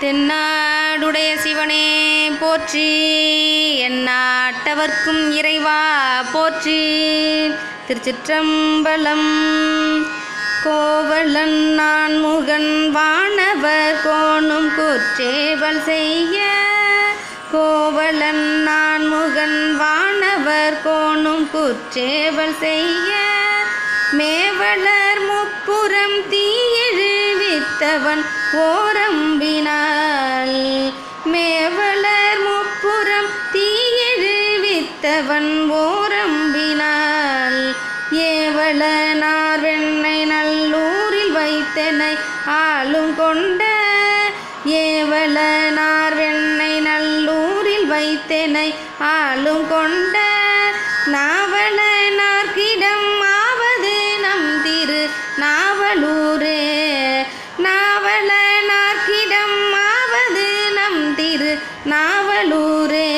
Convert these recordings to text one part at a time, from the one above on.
தென்னாடுடைய சிவனே போற்றி. எந்நாட்டவர்க்கும் இறைவா போற்றி. திருச்சிற்றம்பலம் கோவலன் நான் முகன் வானவர் கோணும் குற்றேவல் செய்ய. கோவலன் நான் முகன் வானவர் கோணும் குற்றேவல் செய்ய. மேவளர் முப்புறம் தீ தீயெழுவித்தவன் ஓரம்பினால். மேவலர் முப்புறம் தீயெழுவித்தவன் ஓரம்பினால். ஏவலனார் வெண்ணை நல்லூரில் வைத்தனை ஆளும் கொண்ட. ஏவலனார் வெண்ணை நல்லூரில் வைத்தனை ஆளும் கொண்ட. நாவலனார்கிடம் ஆவது நம் திரு நாவலூரே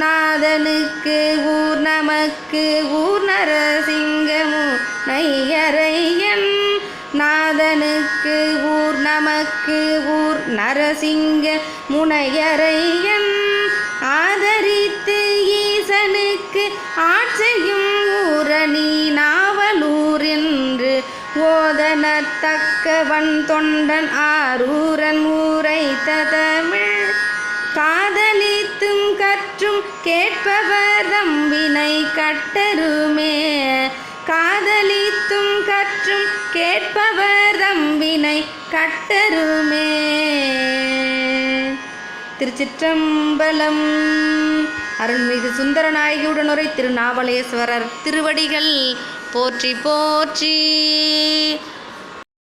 நாதனுக்கு ஊர் நமக்கு ஊர் நரசிங்கமு நையரையன். நாதனுக்கு ஊர் நமக்கு ஊர் நரசிங்க முனையரையன். ஆதரித்து ஈசனுக்கு ஆட்சியும் காணத்தக்கவன் தொண்டன் ஆரூரன் ஊரைத்த தமிழ் காதலித்தும் கற்றும் கேட்பவர் தம்பினை கட்டருமே. காதலித்தும் கற்றும் கேட்பவர் தம்பினை கட்டருமே. திருச்சிற்றம்பலம். அருள்மிகு சுந்தரநாயகியுடன் உரை திருநாவலேஸ்வரர் திருவடிகள் போற்றி போற்றி.